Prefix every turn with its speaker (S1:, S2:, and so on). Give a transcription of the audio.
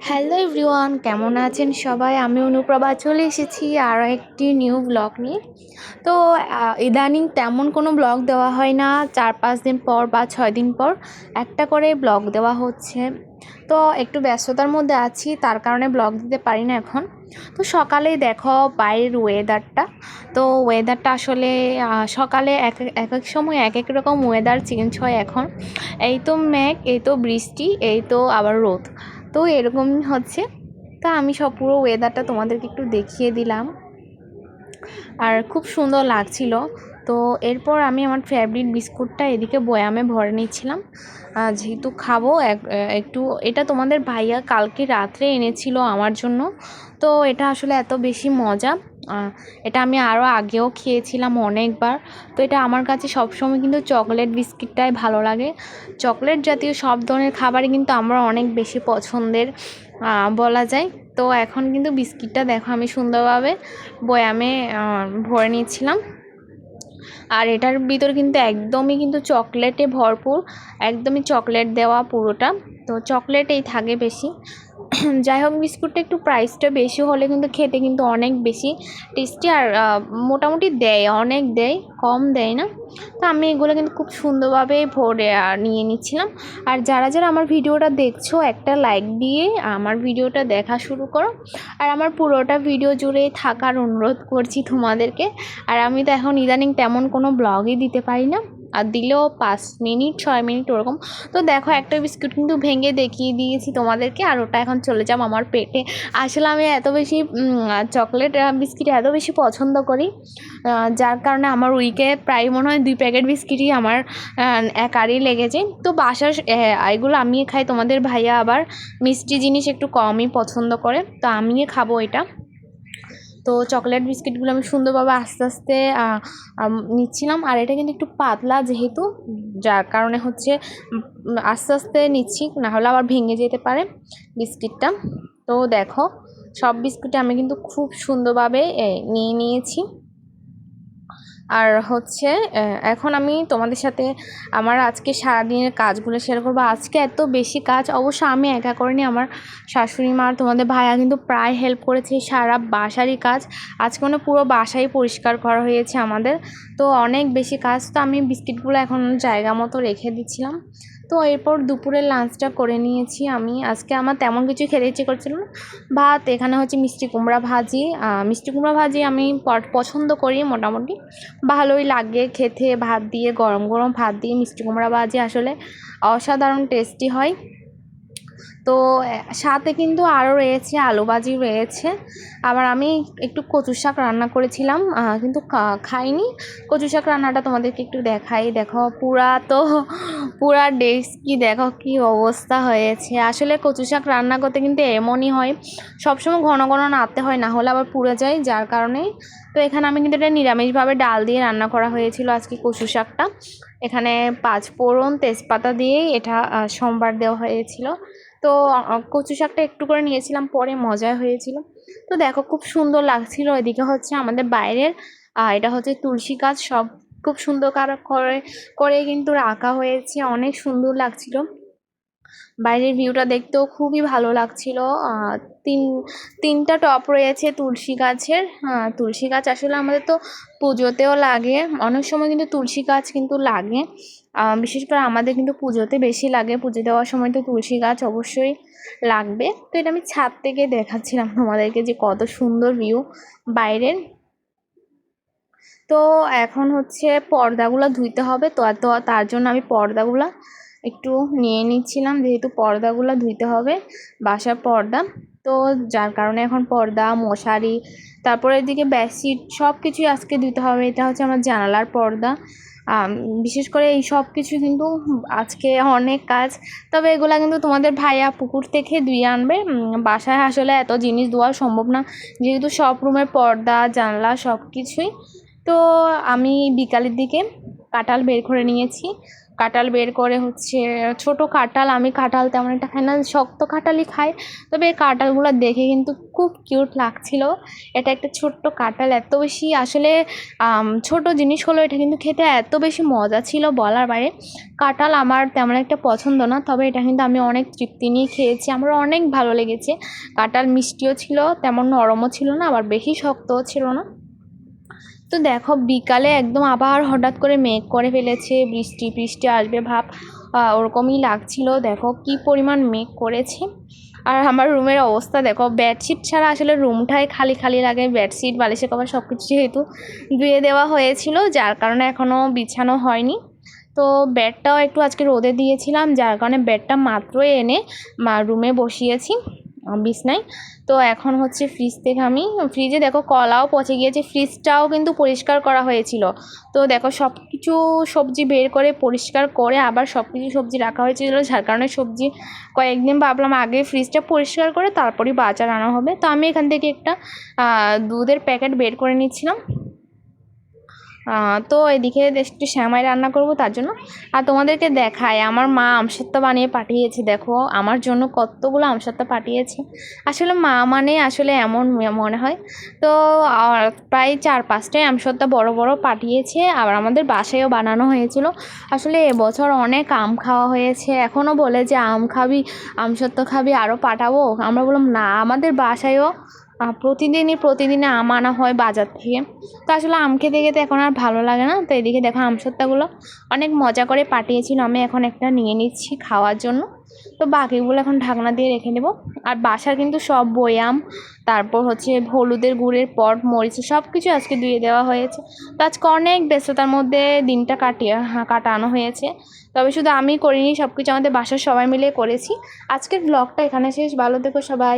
S1: Hello everyone কেমন আছেন সবাই? আমি অনুপ্রভা, চলে এসেছি আরও একটি নিউ ব্লগ নিয়ে। তো ইদানিং তেমন কোনো ব্লগ দেওয়া হয় না। চার পাঁচ দিন পর বা ছয় দিন পর একটা করে ব্লগ দেওয়া হচ্ছে। তো, একটু ব্যস্ততার মধ্যে আছি, তার কারণে ব্লগ দিতে পারি না এখন। তো, সকালেই দেখো বাইরের ওয়েদারটা তো ওয়েদারটা আসলে সকালে এক, এক- এক সময় এক এক রকম ওয়েদার চেঞ্জ হয় এখন। এই তো মেঘ, এই তো বৃষ্টি, এই তো আবার রোদ। তো এরকম হচ্ছে। তা আমি সব পুরো ওয়েদারটা তোমাদেরকে একটু দেখিয়ে দিলাম। আর খুব সুন্দর লাগছিল। তো এরপর আমি আমার ফেভারিট বিস্কুটটা এদিকে বয়ামে ভরে নিচ্ছিলাম। যেহেতু খাব, এক একটু, এটা তোমাদের ভাইয়া কালকে রাত্রে এনেছিল আমার জন্য। তো এটা আসলে এত বেশি মজা। এটা আমি আরও আগেও খেয়েছিলাম অনেকবার। তো এটা আমার কাছে সবসময় কিন্তু চকলেট বিস্কিটটাই ভালো লাগে। চকলেট জাতীয় সব ধরনের খাবারই কিন্তু আমার অনেক বেশি পছন্দের বলা যায়। তো এখন কিন্তু বিস্কিটটা দেখো আমি সুন্দরভাবে বয়ামে ভরে নিয়েছিলাম। আর এটার ভিতর কিন্তু একদমই কিন্তু চকলেটে ভরপুর, একদমই চকলেট দেওয়া পুরোটা। তো চকলেটেই থাকে বেশি। যাই হোক, বিস্কুটটা একটু প্রাইসটা বেশি হলে কিন্তু খেতে কিন্তু অনেক বেশি টেস্টি আর মোটামুটি দেয়, অনেক দেয়, কম দেয় না। তো আমি এগুলো কিন্তু খুব সুন্দরভাবে ভরে নিয়ে নিচ্ছিলাম। আর যারা যারা আমার ভিডিওটা দেখছ, একটা লাইক দিয়ে আমার ভিডিওটা দেখা শুরু করো। আর আমার পুরোটা ভিডিও জুড়ে থাকার অনুরোধ করছি তোমাদেরকে। আর আমি তো এখন ইদানিং তেমন কোনো ব্লগই দিতে পারি না। আর দিলেও পাঁচ মিনিট, ছয় মিনিট ওরকম। তো দেখো একটা বিস্কুট কিন্তু ভেঙে দেখিয়ে দিয়েছি তোমাদেরকে আর ওটা এখন চলে যাব আমার পেটে। আসলে আমি এত বেশি চকলেট বিস্কিট এত বেশি পছন্দ করি যার কারণে আমার উইকে প্রায় মনে হয় দুই প্যাকেট বিস্কিটই আমার একারই লেগেছে। তো বাসার এগুলো আমি খাই, তোমাদের ভাইয়া আবার মিষ্টি জিনিস একটু কমই পছন্দ করে, তো আমিও খাব এটা। তো চকলেট বিস্কিটগুলো আমি সুন্দরভাবে আস্তে আস্তে নিচ্ছিলাম। আর এটা কিন্তু একটু পাতলা যেহেতু, যার কারণে হচ্ছে আস্তে আস্তে নিচ্ছি, না হলে আবার ভেঙে যেতে পারে বিস্কিটটা। তো দেখো, সব বিস্কুটে আমি কিন্তু খুব সুন্দরভাবে নিয়ে নিয়েছি। আর হচ্ছে এখন আমি তোমাদের সাথে আমার আজকে সারাদিনের কাজগুলো শেয়ার করব। আজকে এত বেশি কাজ, অবশ্য আমি একা করিনি, আমার শাশুড়ি মা তোমাদের ভাইয়া কিন্তু প্রায় হেল্প করেছে সারা বাসারই কাজ। আজকে মানে পুরো বাসাই পরিষ্কার করা হয়েছে আমাদের। তো অনেক বেশি কাজ, তো আমি বিস্কিটগুলো এখন জায়গা মতো রেখে দিচ্ছিলাম। তো এরপর দুপুরের লাঞ্চটা করে নিয়েছি আমি। আজকে আমার তেমন কিছু খেতে ইচ্ছে করছিল না। ভাত, এখানে হচ্ছে মিষ্টি কুমড়া ভাজি। মিষ্টি কুমড়া ভাজি আমি পছন্দ করি মোটামুটি। ভালোই লাগে খেতে। ভাত দিয়ে, গরম গরম ভাত দিয়ে মিষ্টি কুমড়া ভাজি আসলে অসাধারণ টেস্টি হয়। তো সাথে কিন্তু আরও রয়েছে আলু ভাজি রয়েছে। আবার আমি একটু কচু শাক রান্না করেছিলাম। কিন্তু খাইনি। কচু শাক রান্নাটা তোমাদেরকে একটু দেখাই। দেখো পুরা তো পুরা ডেস্ক কি দেখো কি অবস্থা হয়েছে। আসলে কচু শাক রান্না করতে কিন্তু এমনই হয়, সবসময় ঘন ঘন নাড়তে হয়, না হলে আবার পুড়ে যায়, যার কারণে। তো এখানে আমি কিন্তু এটা নিরামিষভাবে ডাল দিয়ে রান্না করা হয়েছিল আজকে কচু শাকটা। এখানে পাঁচ ফোড়ন, তেজপাতা দিয়েই এটা সোমবার দেওয়া হয়েছিল। তো কচু শাকটা একটু করে নিয়েছিলাম, পরে মজা হয়েছিল। তো দেখো খুব সুন্দর লাগছিল, এদিকে হচ্ছে আমাদের বাইরের এটা হচ্ছে তুলসী গাছ, সব খুব সুন্দর কার- করে কিন্তু রাখা হয়েছে, অনেক সুন্দর লাগছিল। বাইরের ভিউটা দেখতেও খুবই ভালো লাগছিল। তিন, তিনটা টপ রয়েছে তুলসী গাছের। তুলসী গাছ আসলে আমাদের তো পুজোতেও লাগে, অনেক সময় কিন্তু তুলসী গাছ কিন্তু লাগে। বিশেষ করে আমাদের কিন্তু পুজোতে বেশি লাগে, পুজো দেওয়ার সময় তো তুলসী গাছ অবশ্যই লাগবে। তো এটা আমি ছাদ থেকে দেখাচ্ছিলাম তোমাদেরকে যে কত সুন্দর ভিউ বাইরের তো এখন হচ্ছে পর্দাগুলো ধুইতে হবে। তো তো তার জন্য আমি পর্দাগুলো একটু নিয়ে নিচ্ছিলাম, যেহেতু পর্দাগুলো ধুইতে হবে বাসার পর্দা। তো যার কারণে এখন পর্দা, মশারি, তারপরে এদিকে বেডশিট সব কিছুই আজকে ধুইতে হবে। এটা হচ্ছে আমার জানালার পর্দা। বিশেষ করে এই সব কিছু কিন্তু আজকে অনেক কাজ। তবে এগুলা কিন্তু তোমাদের ভাইয়া পুকুর থেকে ধুয়ে আনবে। বাসায় আসলে এত জিনিস ধোয়া সম্ভব না। যেহেতু সব রুমের পর্দা, জানলা সব কিছুই তো আমি বিকালের দিকে কাঁঠাল বের করে নিয়েছি। কাঁঠাল বের করে হচ্ছে ছোট কাঁঠাল, আমি কাঁঠাল তেমন একটা খাই না, শক্ত কাঁঠালই খাই। তবে এই কাঁঠালগুলো দেখে কিন্তু খুব কিউট লাগছিল। এটা একটা ছোট্ট কাঁঠাল, এত বেশি আসলে ছোট জিনিস হলো এটা কিন্তু খেতে এত বেশি মজা ছিল বলার বাইরে। কাঁঠাল আমার তেমন একটা পছন্দ না, তবে এটা কিন্তু আমি অনেক তৃপ্তি নিয়ে খেয়েছি। আমার অনেক ভালো লেগেছে। কাঁঠাল মিষ্টিও ছিল, তেমন নরমও ছিল না, আবার বেশি শক্তও ছিল না। তো দেখো, বিকালে একদম আবার হঠাৎ করে মেঘ করে ফেলেছে, বৃষ্টি বৃষ্টি আসবে ভাব ওরকমই লাগছিল। দেখো কি পরিমাণ মেঘ করেছে। আর আমার রুমের অবস্থা দেখো বেডশিট ছাড়া আসলে রুমটাই খালি খালি লাগে বেডশিট বালিশের কভার সব কিছু যেহেতু ধুয়ে দেওয়া হয়েছিল, যার কারণে এখনও বিছানো হয়নি। তো বেডটাও একটু আজকে রোদে দিয়েছিলাম, যার কারণে বেডটা মাত্রই এনে রুমে বসিয়েছি। বিছনায় তো এখন হচ্ছে ফ্রিজ থেকে আমি ফ্রিজে দেখো কলাও পচে গিয়েছে ফ্রিজটাও কিন্তু পরিষ্কার করা হয়েছিল। তো দেখো সব কিছু সবজি বের করে পরিষ্কার করে আবার সব কিছু সবজি রাখা হয়েছিল, যার কারণে সবজি কয়েকদিন ভাবলাম আগে ফ্রিজটা পরিষ্কার করে তারপরই বাজার আনা হবে। তো আমি এখান থেকে একটা দুধের প্যাকেট বের করে নিচ্ছিলাম। তো এদিকে একটু শ্যামাই রান্না করব তার জন্য। আর তোমাদেরকে দেখায় আমার মা আমসত্ত্ব বানিয়ে পাঠিয়েছে, দেখো। আমার জন্য কতগুলো আমসত্ত্ব পাঠিয়েছে। আসলে মা মানে আসলে এমন মনে হয়। তো প্রায় চার পাঁচটাই আমসত্ত্ব বড় বড় পাঠিয়েছে, আবার আমাদের বাসায়ও বানানো হয়েছিল। আসলে এবছর অনেক আম খাওয়া হয়েছে। এখনও বলে যে, আম খাবি, আমসত্ত্ব খাবি আরও পাঠাবো? আমরা বললাম, না, আমাদের বাসায়ও প্রতিদিনই প্রতিদিনে আম আনা হয় বাজার থেকে। তো আসলে আম খেতে খেতে এখন আর ভালো লাগে না। তো এদিকে দেখো আমসত্ত্বগুলো অনেক মজা করে পাঠিয়েছিল। আমি এখন একটা নিয়ে নিচ্ছি খাওয়ার জন্য। তো বাকিগুলো এখন ঢাকনা দিয়ে রেখে দেবো। আর বাসার কিন্তু সব বয়াম তারপর হচ্ছে হলুদের গুড়ের পট মরিচ সব কিছু আজকে ধুয়ে দেওয়া হয়েছে। তো আজকে অনেক ব্যস্ততার মধ্যে দিনটা কাটিয়ে হ্যাঁ, কাটানো হয়েছে। তবে শুধু আমি করিনি সব কিছু আমাদের বাসার সবাই মিলে করেছি। আজকের ব্লগটা এখানে শেষ। ভালো থেকো সবাই।